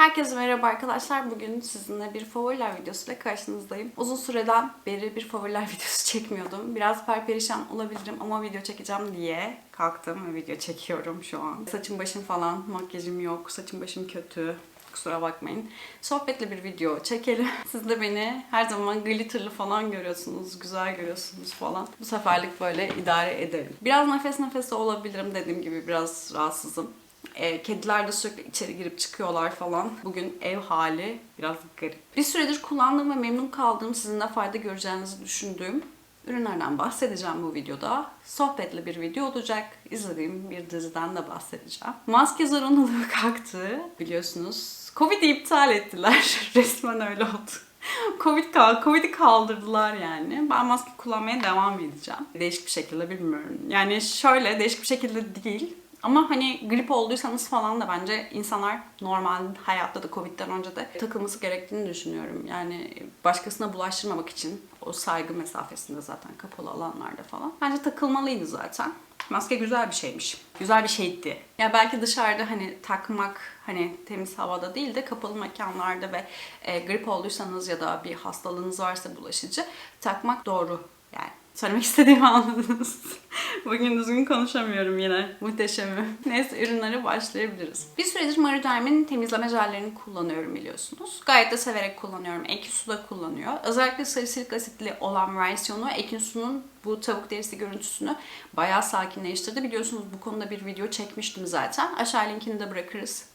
Herkese merhaba arkadaşlar. Bugün sizinle bir favoriler videosuyla karşınızdayım. Uzun süreden beri bir favoriler videosu çekmiyordum. Biraz perperişan olabilirim ama video çekeceğim diye kalktım ve video çekiyorum şu an. Saçım başım falan, makyajım yok, saçım başım kötü. Kusura bakmayın. Sohbetli bir video çekelim. Siz de beni her zaman glitterlı falan görüyorsunuz, güzel görüyorsunuz falan. Bu seferlik böyle idare edelim. Biraz nefes nefese olabilirim dediğim gibi biraz rahatsızım. E, kediler de sürekli içeri girip çıkıyorlar falan. Bugün ev hali biraz garip. Bir süredir kullandığım ve memnun kaldığım, sizin de fayda göreceğinizi düşündüğüm ürünlerden bahsedeceğim bu videoda. Sohbetli bir video olacak. İzlediğim bir diziden de bahsedeceğim. Maske zorunluluğu kalktı biliyorsunuz. Covid'i iptal ettiler. Resmen öyle oldu. Covid kal Covid'i kaldırdılar yani. Ben maske kullanmaya devam edeceğim. Değişik bir şekilde bilmiyorum. Yani şöyle değişik bir şekilde değil. Ama hani grip olduysanız falan da bence insanlar normal hayatta da Covid'den önce de takılması gerektiğini düşünüyorum. Yani başkasına bulaştırmamak için o saygı mesafesinde zaten kapalı alanlarda falan. Bence takılmalıydı zaten. Maske güzel bir şeymiş. Güzel bir şeydi. Ya belki dışarıda hani takmak hani temiz havada değil de kapalı mekanlarda ve e, grip olduysanız ya da bir hastalığınız varsa bulaşıcı takmak doğru. Söylemek istediğimi anladınız. Bugün düzgün konuşamıyorum yine. Muhteşemim. Neyse ürünlere başlayabiliriz. Bir süredir Mariderm'in temizleme jellerini kullanıyorum biliyorsunuz. Gayet de severek kullanıyorum. Ekinsu da kullanıyor. Özellikle salisilik asitli olan versiyonu Ekinsu'nun bu tavuk derisi görüntüsünü bayağı sakinleştirdi. Biliyorsunuz bu konuda bir video çekmiştim zaten. Aşağı linkini de bırakırız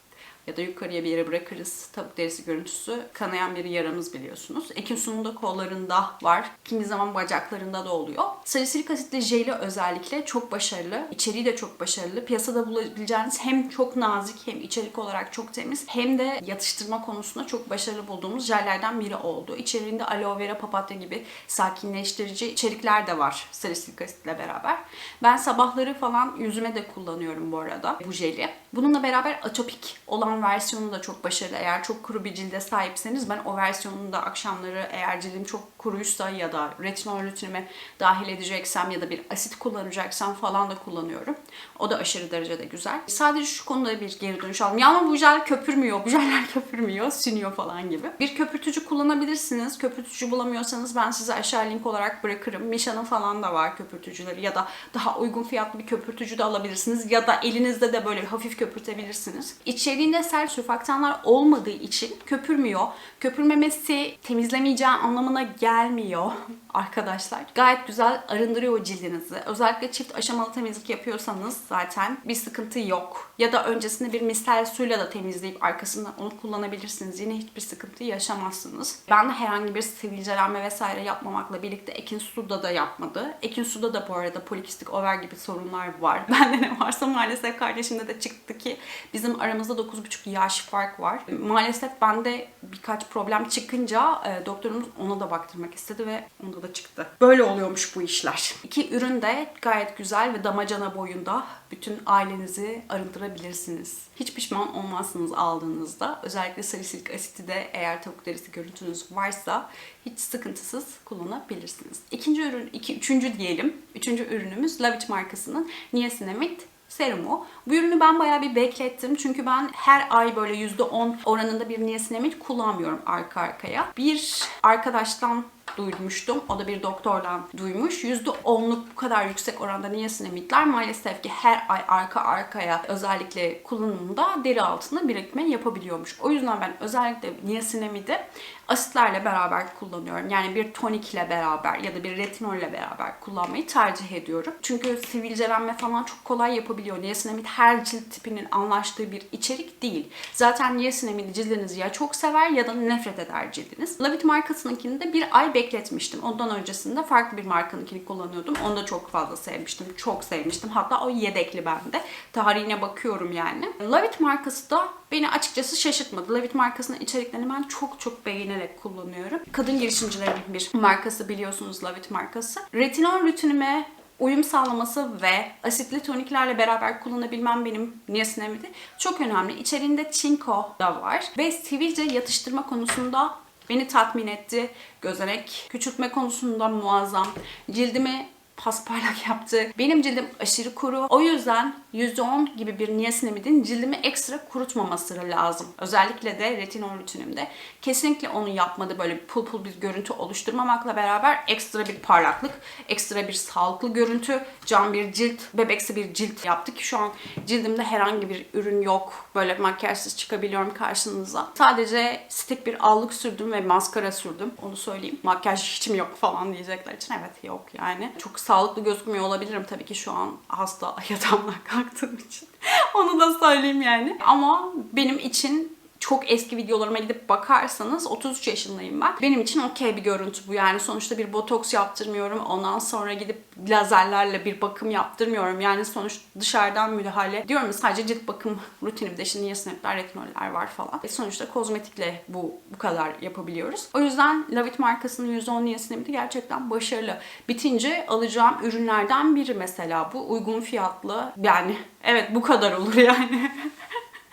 ya da yukarıya bir yere bırakırız. Tavuk derisi görüntüsü kanayan bir yaramız biliyorsunuz. Ekinsu'nun da kollarında var. Kimi zaman bacaklarında da oluyor. Salisilik asitli jeli özellikle çok başarılı. İçeriği de çok başarılı. Piyasada bulabileceğiniz hem çok nazik hem içerik olarak çok temiz hem de yatıştırma konusunda çok başarılı bulduğumuz jellerden biri oldu. İçeriğinde aloe vera, papatya gibi sakinleştirici içerikler de var salisilik asitle beraber. Ben sabahları falan yüzüme de kullanıyorum bu arada bu jeli. Bununla beraber atopik olan versiyonu da çok başarılı. Eğer çok kuru bir cilde sahipseniz ben o versiyonunu da akşamları eğer cildim çok kuruysa ya da retinol rutinime dahil edeceksem ya da bir asit kullanacaksam falan da kullanıyorum. O da aşırı derecede güzel. Sadece şu konuda bir geri dönüş aldım. Ya ama bu jel köpürmüyor, bu jeller köpürmüyor, sünüyor falan gibi. Bir köpürtücü kullanabilirsiniz. Köpürtücü bulamıyorsanız ben size aşağı link olarak bırakırım. Misha'nın falan da var köpürtücüleri ya da daha uygun fiyatlı bir köpürtücü de alabilirsiniz. Ya da elinizde de böyle hafif köpürtebilirsiniz. İçeriğinde sert sürfaktanlar olmadığı için köpürmüyor. Köpürmemesi temizlemeyeceği anlamına gelmiyor arkadaşlar. Gayet güzel arındırıyor cildinizi. Özellikle çift aşamalı temizlik yapıyorsanız zaten bir sıkıntı yok. Ya da öncesinde bir mistel suyla da temizleyip arkasından onu kullanabilirsiniz. Yine hiçbir sıkıntı yaşamazsınız. Ben de herhangi bir sivilcelenme vesaire yapmamakla birlikte Ekin Su'da da yapmadı. Ekin Su'da da bu arada polikistik over gibi sorunlar var. Bende ne varsa maalesef kardeşimde de çıktı ki bizim aramızda 9,5 yaş fark var. Maalesef bende birkaç problem çıkınca e, doktorumuz ona da baktırmak istedi ve onda da çıktı. Böyle oluyormuş bu işler. İki ürün de gayet güzel ve damacana boyunda bütün ailenizi arındırabilirsiniz. Hiç pişman olmazsınız aldığınızda. Özellikle salisilik asiti de eğer tavuk derisi görüntünüz varsa hiç sıkıntısız kullanabilirsiniz. İkinci ürün, iki, üçüncü diyelim. Üçüncü ürünümüz Lavit markasının Niacinamide serumu. Bu ürünü ben bayağı bir beklettim. Çünkü ben her ay böyle %10 oranında bir niacinamide kullanmıyorum arka arkaya. Bir arkadaştan duymuştum. O da bir doktordan duymuş. %10'luk bu kadar yüksek oranda niacinamidler maalesef ki her ay arka arkaya özellikle kullanımında deri altında birikme yapabiliyormuş. O yüzden ben özellikle niacinamidi asitlerle beraber kullanıyorum. Yani bir tonik ile beraber ya da bir retinol ile beraber kullanmayı tercih ediyorum. Çünkü sivilcelenme falan çok kolay yapabiliyor. Niacinamid her cilt tipinin anlaştığı bir içerik değil. Zaten niacinamidi cildiniz ya çok sever ya da nefret eder cildiniz. Lavit markasınınkini de bir ay bekletmiştim. Ondan öncesinde farklı bir markanınkini kullanıyordum. Onu da çok fazla sevmiştim. Çok sevmiştim. Hatta o yedekli bende. Tarihine bakıyorum yani. Lavit markası da beni açıkçası şaşırtmadı. Lavit markasının içeriklerini ben çok çok beğenerek kullanıyorum. Kadın girişimcilerin bir markası biliyorsunuz Lavit markası. Retinol rutinime uyum sağlaması ve asitli toniklerle beraber kullanabilmem benim niacinamide çok önemli. İçerinde çinko da var ve sivilce yatıştırma konusunda beni tatmin etti. Gözenek küçültme konusunda muazzam. Cildimi pasparlak yaptı. Benim cildim aşırı kuru. O yüzden %10 gibi bir niacinamidin cildimi ekstra kurutmaması lazım. Özellikle de retinol rutinimde. Kesinlikle onu yapmadı. Böyle pul pul bir görüntü oluşturmamakla beraber ekstra bir parlaklık, ekstra bir sağlıklı görüntü, cam bir cilt, bebeksi bir cilt yaptı ki şu an cildimde herhangi bir ürün yok. Böyle makyajsız çıkabiliyorum karşınıza. Sadece stick bir allık sürdüm ve maskara sürdüm. Onu söyleyeyim. Makyaj hiç mi yok falan diyecekler için. Evet yok yani. Çok sağlıklı gözükmüyor olabilirim tabii ki şu an hasta yatağımdan kalktığım için. Onu da söyleyeyim yani. Ama benim için çok eski videolarıma gidip bakarsanız 33 yaşındayım ben. Benim için okey bir görüntü bu yani. Sonuçta bir botoks yaptırmıyorum. Ondan sonra gidip lazerlerle bir bakım yaptırmıyorum. Yani sonuç dışarıdan müdahale diyorum sadece cilt bakım rutinimde işte niacinamidler, retinoller var falan. E sonuçta kozmetikle bu bu kadar yapabiliyoruz. O yüzden Lavit markasının %10 niacinamidi gerçekten başarılı. Bitince alacağım ürünlerden biri mesela bu. Uygun fiyatlı yani evet bu kadar olur yani.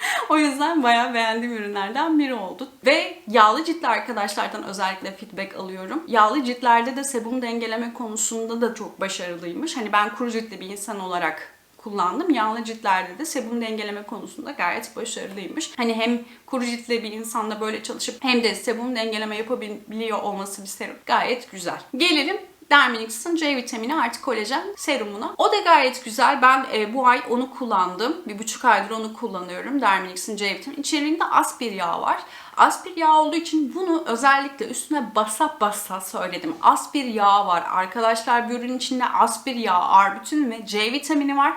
O yüzden bayağı beğendiğim ürünlerden biri oldu. Ve yağlı ciltli arkadaşlardan özellikle feedback alıyorum. Yağlı ciltlerde de sebum dengeleme konusunda da çok başarılıymış. Hani ben kuru ciltli bir insan olarak kullandım. Yağlı ciltlerde de sebum dengeleme konusunda gayet başarılıymış. Hani hem kuru ciltli bir insanda böyle çalışıp hem de sebum dengeleme yapabiliyor olması bir serum gayet güzel. Gelelim Derminix'in C vitamini artı kolajen serumuna. O da gayet güzel. Ben e, bu ay onu kullandım. Bir buçuk aydır onu kullanıyorum. Derminix'in C vitamini. İçeriğinde az bir yağ var. Az bir yağ olduğu için bunu özellikle üstüne basa basa söyledim. Az bir yağ var. Arkadaşlar bir ürün içinde az bir yağ, arbütün ve C vitamini var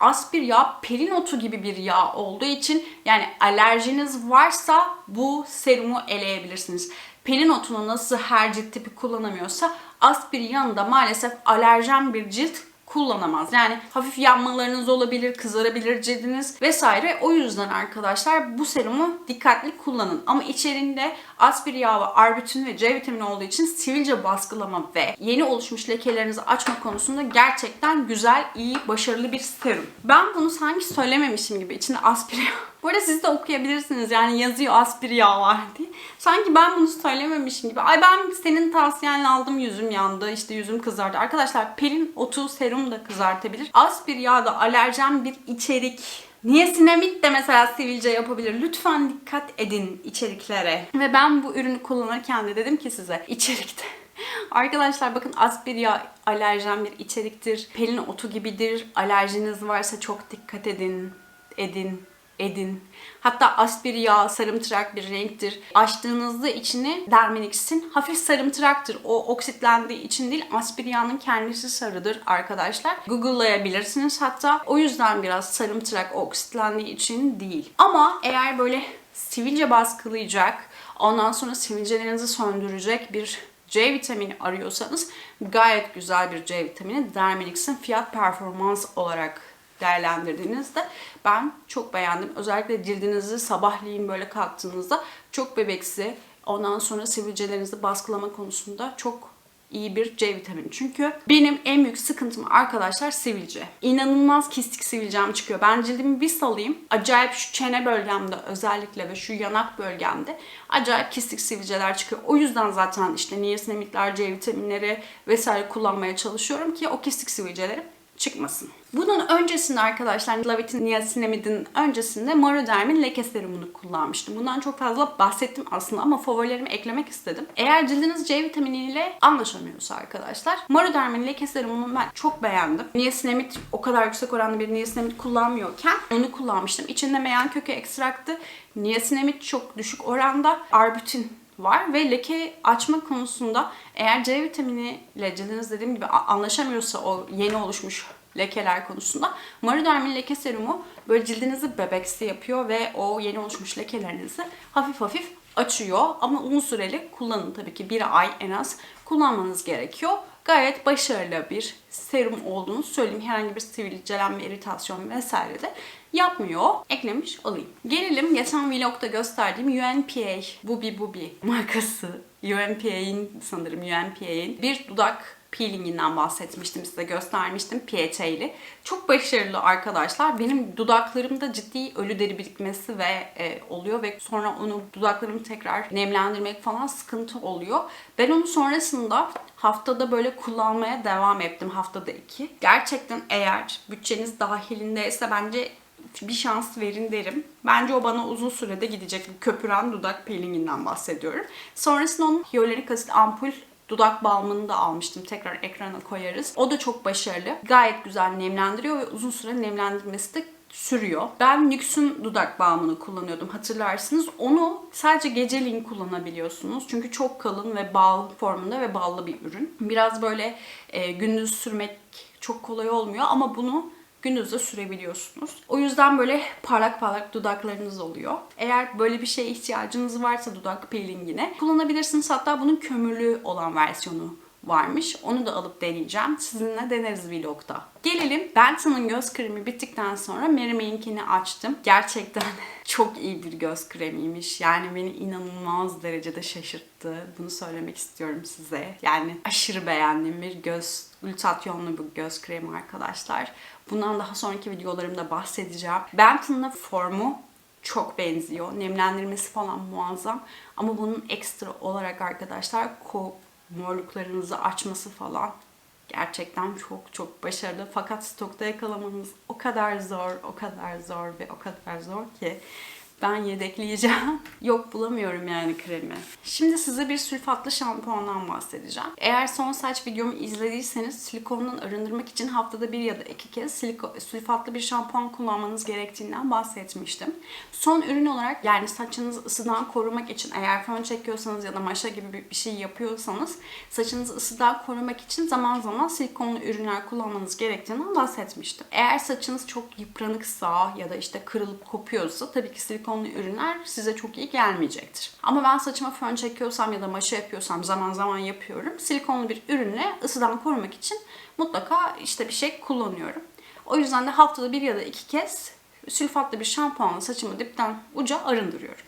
az bir yağ, perinotu gibi bir yağ olduğu için yani alerjiniz varsa bu serumu eleyebilirsiniz. Pelinotunu nasıl her cilt tipi kullanamıyorsa aspirin yanında maalesef alerjen bir cilt kullanamaz. Yani hafif yanmalarınız olabilir, kızarabilir cildiniz vesaire. O yüzden arkadaşlar bu serumu dikkatli kullanın. Ama içerisinde aspir yağı, arbütün ve C vitamini olduğu için sivilce baskılama ve yeni oluşmuş lekelerinizi açma konusunda gerçekten güzel, iyi, başarılı bir serum. Ben bunu sanki söylememişim gibi içinde aspir yağı bu arada siz de okuyabilirsiniz yani yazıyor aspir yağ var diye. Sanki ben bunu söylememişim gibi. Ay ben senin tavsiyenle aldım yüzüm yandı işte yüzüm kızardı. Arkadaşlar pelin otu serum da kızartabilir. Aspir yağ da alerjen bir içerik. Niye sinamit de mesela sivilce yapabilir? Lütfen dikkat edin içeriklere. Ve ben bu ürünü kullanırken de dedim ki size içerikte Arkadaşlar bakın aspir yağ alerjen bir içeriktir. Pelin otu gibidir. Alerjiniz varsa çok dikkat edin. Edin edin. Hatta aspir yağ sarımtırak bir renktir. Açtığınızda içini Derminix'in hafif sarımtıraktır. O oksitlendiği için değil aspir yağının kendisi sarıdır arkadaşlar. Google'layabilirsiniz hatta. O yüzden biraz sarımtırak oksitlendiği için değil. Ama eğer böyle sivilce baskılayacak, ondan sonra sivilcelerinizi söndürecek bir C vitamini arıyorsanız gayet güzel bir C vitamini Derminix'in fiyat performans olarak değerlendirdiğinizde ben çok beğendim. Özellikle cildinizi sabahleyin böyle kalktığınızda çok bebeksi, ondan sonra sivilcelerinizi baskılama konusunda çok iyi bir C vitamini. Çünkü benim en büyük sıkıntım arkadaşlar sivilce. İnanılmaz kistik sivilcem çıkıyor. Ben cildimi bir salayım. Acayip şu çene bölgemde özellikle ve şu yanak bölgemde acayip kistik sivilceler çıkıyor. O yüzden zaten işte niasinamidler, C vitaminleri vesaire kullanmaya çalışıyorum ki o kistik sivilceleri çıkmasın. Bunun öncesinde arkadaşlar Lavit'in niacinamidin öncesinde Maroderm'in leke serumunu kullanmıştım. Bundan çok fazla bahsettim aslında ama favorilerimi eklemek istedim. Eğer cildiniz C vitaminiyle anlaşamıyorsa arkadaşlar Maroderm'in leke serumunu ben çok beğendim. Niacinamid o kadar yüksek oranlı bir niacinamid kullanmıyorken onu kullanmıştım. İçinde meyan kökü ekstraktı. Niacinamid çok düşük oranda. Arbutin var ve leke açma konusunda eğer C vitamini ile cildiniz dediğim gibi anlaşamıyorsa o yeni oluşmuş lekeler konusunda Marodermin leke serumu böyle cildinizi bebeksi yapıyor ve o yeni oluşmuş lekelerinizi hafif hafif açıyor. Ama uzun süreli kullanın tabii ki bir ay en az kullanmanız gerekiyor. Gayet başarılı bir serum olduğunu söyleyeyim. Herhangi bir sivilcelenme, iritasyon vesaire de yapmıyor. Eklemiş olayım. Gelelim geçen vlogda gösterdiğim UNPA Bubi Bubi markası. UNPA'in sanırım UNPA'in bir dudak peelinginden bahsetmiştim size göstermiştim PHA'li. Çok başarılı arkadaşlar. Benim dudaklarımda ciddi ölü deri birikmesi ve e, oluyor ve sonra onu dudaklarımı tekrar nemlendirmek falan sıkıntı oluyor. Ben onu sonrasında haftada böyle kullanmaya devam ettim haftada iki. Gerçekten eğer bütçeniz dahilindeyse bence bir şans verin derim. Bence o bana uzun sürede gidecek. Köpüren dudak peelinginden bahsediyorum. Sonrasında onun hyaluronik asit ampul dudak balmını da almıştım. Tekrar ekrana koyarız. O da çok başarılı. Gayet güzel nemlendiriyor ve uzun süre nemlendirmesi de sürüyor. Ben NYX'ün dudak balmını kullanıyordum hatırlarsınız. Onu sadece geceliğin kullanabiliyorsunuz. Çünkü çok kalın ve bal formunda ve ballı bir ürün. Biraz böyle e, gündüz sürmek çok kolay olmuyor ama bunu gündüz de sürebiliyorsunuz. O yüzden böyle parlak parlak dudaklarınız oluyor. Eğer böyle bir şeye ihtiyacınız varsa dudak peelingine kullanabilirsiniz. Hatta bunun kömürlü olan versiyonu varmış. Onu da alıp deneyeceğim. Sizinle deneriz vlogda. Gelelim Benson'ın göz kremi bittikten sonra Mary Main'kini açtım. Gerçekten çok iyi bir göz kremiymiş. Yani beni inanılmaz derecede şaşırttı. Bunu söylemek istiyorum size. Yani aşırı beğendiğim bir göz glutatyonlu bir göz kremi arkadaşlar. Bundan daha sonraki videolarımda bahsedeceğim. Benson'la formu çok benziyor. Nemlendirmesi falan muazzam. Ama bunun ekstra olarak arkadaşlar morluklarınızı açması falan gerçekten çok çok başarılı. Fakat stokta yakalamanız o kadar zor, o kadar zor ve o kadar zor ki ben yedekleyeceğim. Yok bulamıyorum yani kremi. Şimdi size bir sülfatlı şampuandan bahsedeceğim. Eğer son saç videomu izlediyseniz silikondan arındırmak için haftada bir ya da iki kez siliko, sülfatlı bir şampuan kullanmanız gerektiğinden bahsetmiştim. Son ürün olarak yani saçınızı ısıdan korumak için eğer fön çekiyorsanız ya da maşa gibi bir şey yapıyorsanız saçınızı ısıdan korumak için zaman zaman silikonlu ürünler kullanmanız gerektiğinden bahsetmiştim. Eğer saçınız çok yıpranıksa ya da işte kırılıp kopuyorsa tabii ki silikon silikonlu ürünler size çok iyi gelmeyecektir. Ama ben saçıma fön çekiyorsam ya da maşa yapıyorsam zaman zaman yapıyorum. Silikonlu bir ürünle ısıdan korumak için mutlaka işte bir şey kullanıyorum. O yüzden de haftada bir ya da iki kez sülfatlı bir şampuanla saçımı dipten uca arındırıyorum.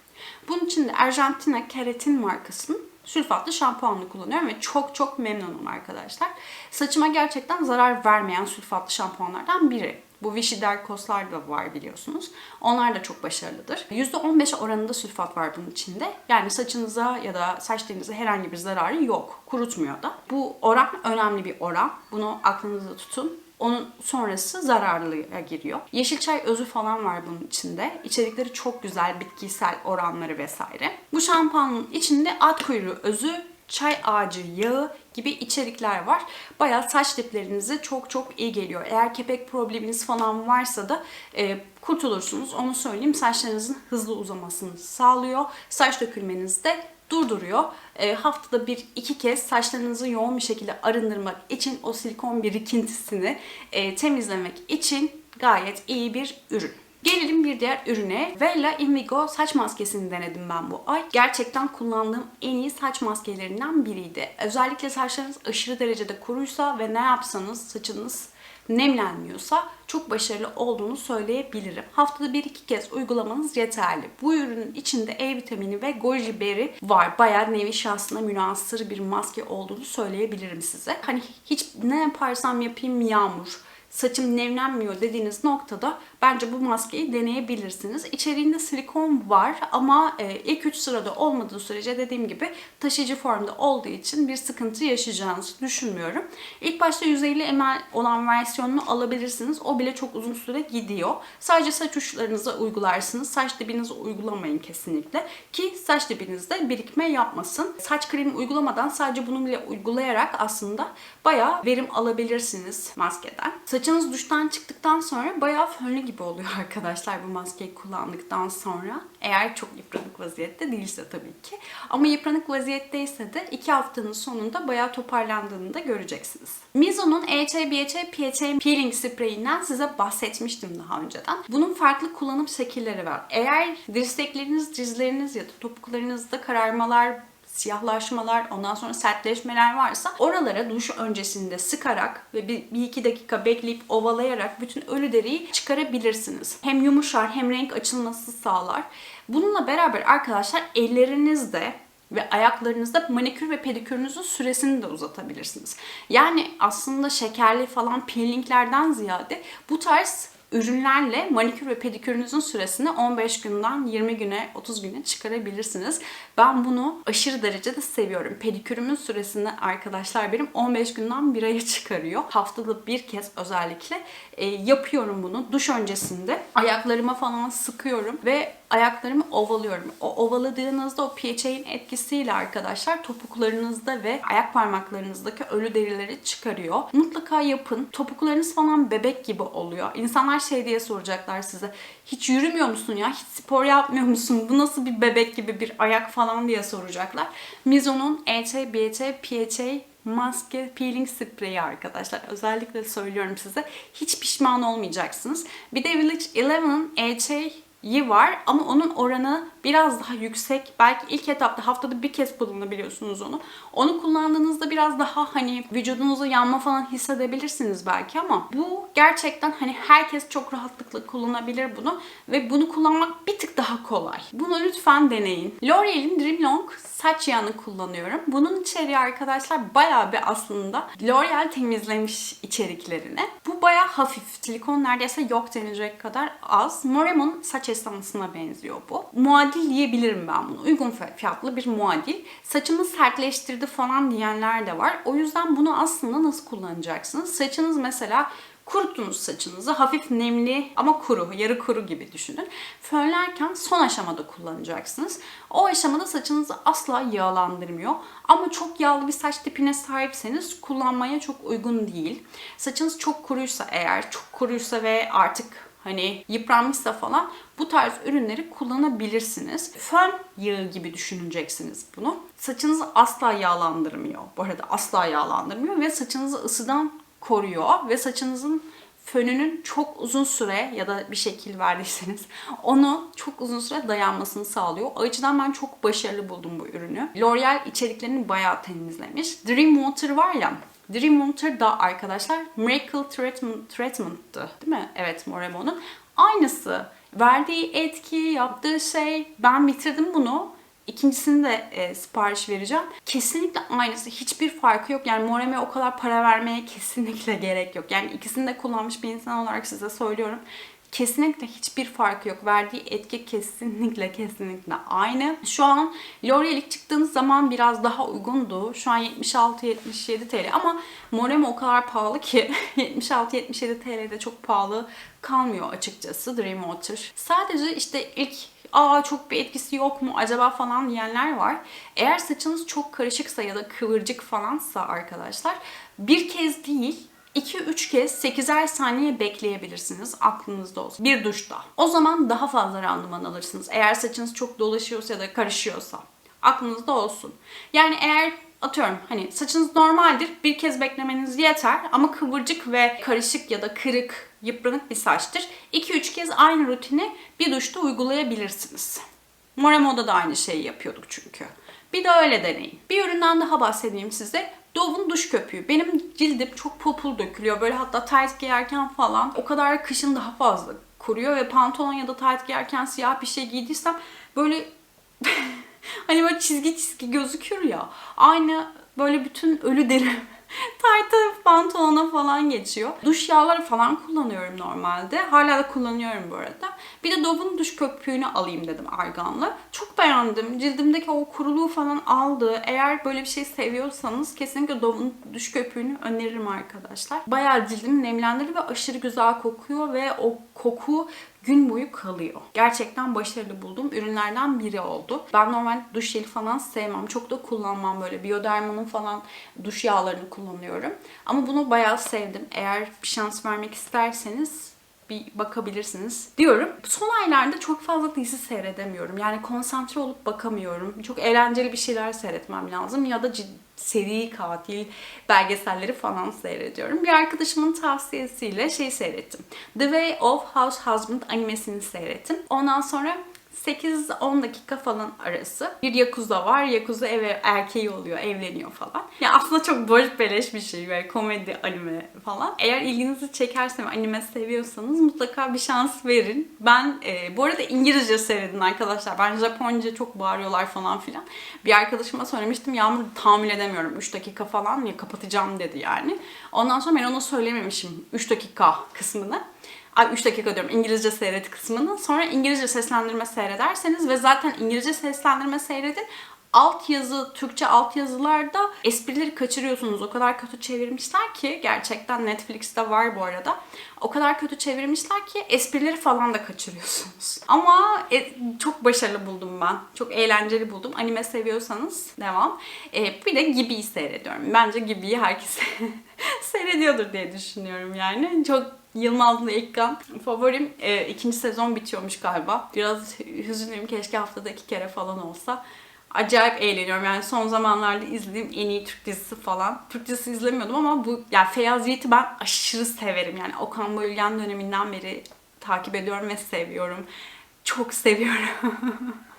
Bunun için de Argentina Keratin markasının sülfatlı şampuanını kullanıyorum ve çok çok memnunum arkadaşlar. Saçıma gerçekten zarar vermeyen sülfatlı şampuanlardan biri. Bu Vichy Derkoslar da var biliyorsunuz. Onlar da çok başarılıdır. %15 oranında sülfat var bunun içinde. Yani saçınıza ya da saç herhangi bir zararı yok. Kurutmuyor da. Bu oran önemli bir oran. Bunu aklınızda tutun. Onun sonrası zararlıya giriyor. Yeşil çay özü falan var bunun içinde. İçerikleri çok güzel, bitkisel oranları vesaire. Bu şampuanın içinde at kuyruğu özü, çay ağacı yağı gibi içerikler var. Bayağı saç diplerinize çok çok iyi geliyor. Eğer kepek probleminiz falan varsa da e, kurtulursunuz. Onu söyleyeyim. Saçlarınızın hızlı uzamasını sağlıyor. Saç dökülmenizi de durduruyor. E, haftada bir iki kez saçlarınızı yoğun bir şekilde arındırmak için o silikon birikintisini e, temizlemek için gayet iyi bir ürün. Gelelim bir diğer ürüne. Vella Indigo saç maskesini denedim ben bu ay. Gerçekten kullandığım en iyi saç maskelerinden biriydi. Özellikle saçlarınız aşırı derecede kuruysa ve ne yapsanız saçınız nemlenmiyorsa çok başarılı olduğunu söyleyebilirim. Haftada bir iki kez uygulamanız yeterli. Bu ürünün içinde E vitamini ve goji berry var. Bayağı nevi şahsına münasır bir maske olduğunu söyleyebilirim size. Hani hiç ne yaparsam yapayım yağmur saçım nemlenmiyor dediğiniz noktada bence bu maskeyi deneyebilirsiniz. İçeriğinde silikon var ama e, ilk 3 sırada olmadığı sürece dediğim gibi taşıyıcı formda olduğu için bir sıkıntı yaşayacağınızı düşünmüyorum. İlk başta 150 ml olan versiyonunu alabilirsiniz. O bile çok uzun süre gidiyor. Sadece saç uçlarınıza uygularsınız. Saç dibinize uygulamayın kesinlikle. Ki saç dibinizde birikme yapmasın. Saç kremi uygulamadan sadece bunu bile uygulayarak aslında bayağı verim alabilirsiniz maskeden. Saçınız duştan çıktıktan sonra bayağı fönlü gibi oluyor arkadaşlar bu maskeyi kullandıktan sonra. Eğer çok yıpranık vaziyette değilse tabii ki. Ama yıpranık vaziyetteyse de 2 haftanın sonunda bayağı toparlandığını da göreceksiniz. Mizo'nun EHA, BHA, PHA peeling spreyinden size bahsetmiştim daha önceden. Bunun farklı kullanım şekilleri var. Eğer dirsekleriniz, dizleriniz ya da topuklarınızda kararmalar, siyahlaşmalar, ondan sonra sertleşmeler varsa oralara duş öncesinde sıkarak ve bir, bir iki dakika bekleyip ovalayarak bütün ölü deriyi çıkarabilirsiniz. Hem yumuşar hem renk açılması sağlar. Bununla beraber arkadaşlar ellerinizde Ve ayaklarınızda manikür ve pedikürünüzün süresini de uzatabilirsiniz. Yani aslında şekerli falan peelinglerden ziyade bu tarz ürünlerle manikür ve pedikürünüzün süresini 15 günden 20 güne 30 güne çıkarabilirsiniz. Ben bunu aşırı derecede seviyorum. Pedikürümün süresini arkadaşlar benim 15 günden bir aya çıkarıyor. Haftada bir kez özellikle e, yapıyorum bunu. Duş öncesinde ayaklarıma falan sıkıyorum ve ayaklarımı ovalıyorum. O ovaladığınızda o PHA'nin etkisiyle arkadaşlar topuklarınızda ve ayak parmaklarınızdaki ölü derileri çıkarıyor. Mutlaka yapın. Topuklarınız falan bebek gibi oluyor. İnsanlar şey diye soracaklar size. Hiç yürümüyor musun ya? Hiç spor yapmıyor musun? Bu nasıl bir bebek gibi bir ayak falan diye soracaklar. Mizo'nun ET, BT, PHA maske peeling spreyi arkadaşlar. Özellikle söylüyorum size. Hiç pişman olmayacaksınız. Bir de Village Eleven'ın ET iyi var ama onun oranı biraz daha yüksek. Belki ilk etapta haftada bir kez kullanabiliyorsunuz onu. Onu kullandığınızda biraz daha hani vücudunuza yanma falan hissedebilirsiniz belki ama bu gerçekten hani herkes çok rahatlıkla kullanabilir bunu ve bunu kullanmak bir tık daha kolay. Bunu lütfen deneyin. L'Oreal'in Dream Long saç yağını kullanıyorum. Bunun içeriği arkadaşlar bayağı bir aslında L'Oreal temizlemiş içeriklerini. Bu bayağı hafif. Silikon neredeyse yok denecek kadar az. Moremon saç esansına benziyor bu. Muadil diyebilirim ben bunu. Uygun fiyatlı bir muadil. Saçımı sertleştirdi falan diyenler de var. O yüzden bunu aslında nasıl kullanacaksınız? Saçınız mesela Kuruttunuz saçınızı. Hafif nemli ama kuru, yarı kuru gibi düşünün. Fönlerken son aşamada kullanacaksınız. O aşamada saçınızı asla yağlandırmıyor. Ama çok yağlı bir saç tipine sahipseniz kullanmaya çok uygun değil. Saçınız çok kuruysa eğer, çok kuruysa ve artık hani yıpranmışsa falan bu tarz ürünleri kullanabilirsiniz. Fön yağı gibi düşüneceksiniz bunu. Saçınızı asla yağlandırmıyor. Bu arada asla yağlandırmıyor ve saçınızı ısıdan koruyor ve saçınızın fönünün çok uzun süre ya da bir şekil verdiyseniz onu çok uzun süre dayanmasını sağlıyor. O açıdan ben çok başarılı buldum bu ürünü. L'Oreal içeriklerini bayağı temizlemiş. Dream Water var ya Dream Water da arkadaşlar Miracle Treatment, Treatment'tı değil mi? Evet Moremo'nun. Aynısı. Verdiği etki, yaptığı şey. Ben bitirdim bunu. İkincisini de e, sipariş vereceğim. Kesinlikle aynısı. Hiçbir farkı yok. Yani Morem'e o kadar para vermeye kesinlikle gerek yok. Yani ikisini de kullanmış bir insan olarak size söylüyorum. Kesinlikle hiçbir farkı yok. Verdiği etki kesinlikle kesinlikle aynı. Şu an L'Oreal ilk çıktığınız zaman biraz daha uygundu. Şu an 76-77 TL ama Moremo o kadar pahalı ki 76-77 TL'de çok pahalı kalmıyor açıkçası Dreamwater. Sadece işte ilk aa çok bir etkisi yok mu acaba falan diyenler var. Eğer saçınız çok karışıksa ya da kıvırcık falansa arkadaşlar bir kez değil 2-3 kez 8'er saniye bekleyebilirsiniz aklınızda olsun. Bir duşta. O zaman daha fazla randıman alırsınız. Eğer saçınız çok dolaşıyorsa ya da karışıyorsa. Aklınızda olsun. Yani eğer atıyorum hani saçınız normaldir bir kez beklemeniz yeter ama kıvırcık ve karışık ya da kırık, yıpranık bir saçtır. 2-3 kez aynı rutini bir duşta uygulayabilirsiniz. Moremo'da da aynı şeyi yapıyorduk çünkü. Bir de öyle deneyin. Bir üründen daha bahsedeyim size. Dove'un duş köpüğü. Benim cildim çok popul dökülüyor. Böyle hatta tight giyerken falan o kadar kışın daha fazla kuruyor ve pantolon ya da tight giyerken siyah bir şey giydiysem böyle hani böyle çizgi çizgi gözükür ya. Aynı böyle bütün ölü deri tayta pantolona falan geçiyor. Duş yağları falan kullanıyorum normalde. Hala da kullanıyorum bu arada. Bir de Dove'un duş köpüğünü alayım dedim arganlı. Çok beğendim. Cildimdeki o kuruluğu falan aldı. Eğer böyle bir şey seviyorsanız kesinlikle Dove'un duş köpüğünü öneririm arkadaşlar. Bayağı cildimi nemlendirdi ve aşırı güzel kokuyor ve o koku gün boyu kalıyor. Gerçekten başarılı bulduğum ürünlerden biri oldu. Ben normal duş jeli falan sevmem. Çok da kullanmam böyle. Bioderma'nın falan duş yağlarını kullanıyorum. Ama bunu bayağı sevdim. Eğer bir şans vermek isterseniz bir bakabilirsiniz diyorum. Son aylarda çok fazla dizi seyredemiyorum. Yani konsantre olup bakamıyorum. Çok eğlenceli bir şeyler seyretmem lazım ya da ciddi seri katil belgeselleri falan seyrediyorum. Bir arkadaşımın tavsiyesiyle şey seyrettim. The Way of House Husband animesini seyrettim. Ondan sonra 8-10 dakika falan arası. Bir Yakuza var. Yakuza eve erkeği oluyor, evleniyor falan. Ya aslında çok boş beleş bir şey böyle komedi, anime falan. Eğer ilginizi çekerse anime seviyorsanız mutlaka bir şans verin. Ben e, bu arada İngilizce seyredin arkadaşlar. Ben Japonca çok bağırıyorlar falan filan. Bir arkadaşıma söylemiştim. Yağmur tahammül edemiyorum. 3 dakika falan ya kapatacağım dedi yani. Ondan sonra ben ona söylememişim 3 dakika kısmını. Ay 3 dakika diyorum İngilizce seyret kısmını. Sonra İngilizce seslendirme seyrederseniz ve zaten İngilizce seslendirme seyredin. Alt yazı, Türkçe alt yazılarda esprileri kaçırıyorsunuz. O kadar kötü çevirmişler ki gerçekten Netflix'te var bu arada. O kadar kötü çevirmişler ki esprileri falan da kaçırıyorsunuz. Ama e, çok başarılı buldum ben. Çok eğlenceli buldum. Anime seviyorsanız devam. E, bir de Gibi'yi seyrediyorum. Bence Gibi'yi herkes seyrediyordur diye düşünüyorum yani. Çok Yılmaz'la İlkan favorim. E, ikinci sezon bitiyormuş galiba. Biraz hüzünlüyüm. Keşke haftada iki kere falan olsa. Acayip eğleniyorum. Yani son zamanlarda izlediğim en iyi Türk dizisi falan. Türk dizisi izlemiyordum ama bu yani Feyyaz Yiğit'i ben aşırı severim. Yani Okan Bayülgen döneminden beri takip ediyorum ve seviyorum. Çok seviyorum.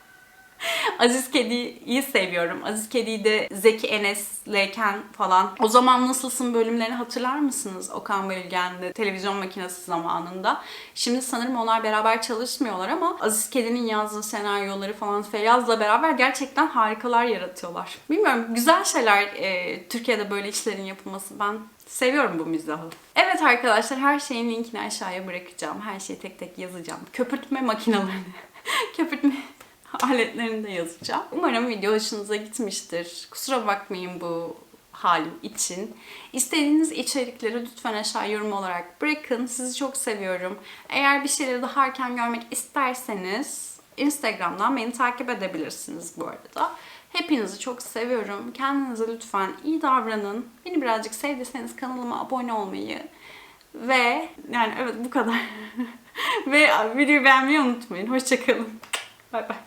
Aziz Kedi'yi seviyorum. Aziz Kedi'yi de Zeki Enes'leyken falan. O zaman Nasılsın bölümlerini hatırlar mısınız? Okan Bayülgen'de televizyon makinesi zamanında. Şimdi sanırım onlar beraber çalışmıyorlar ama Aziz Kedi'nin yazdığı senaryoları falan Feyyaz'la beraber gerçekten harikalar yaratıyorlar. Bilmiyorum güzel şeyler e, Türkiye'de böyle işlerin yapılması. Ben Seviyorum bu mizahı. Evet arkadaşlar her şeyin linkini aşağıya bırakacağım. Her şeyi tek tek yazacağım. Köpürtme makinelerini, köpürtme aletlerini de yazacağım. Umarım video hoşunuza gitmiştir. Kusura bakmayın bu halim için. İstediğiniz içerikleri lütfen aşağı yorum olarak bırakın. Sizi çok seviyorum. Eğer bir şeyleri daha erken görmek isterseniz Instagram'dan beni takip edebilirsiniz bu arada. Hepinizi çok seviyorum. Kendinize lütfen iyi davranın. Beni birazcık sevdiyseniz kanalıma abone olmayı ve yani evet bu kadar. ve videoyu beğenmeyi unutmayın. Hoşçakalın. Bay bay.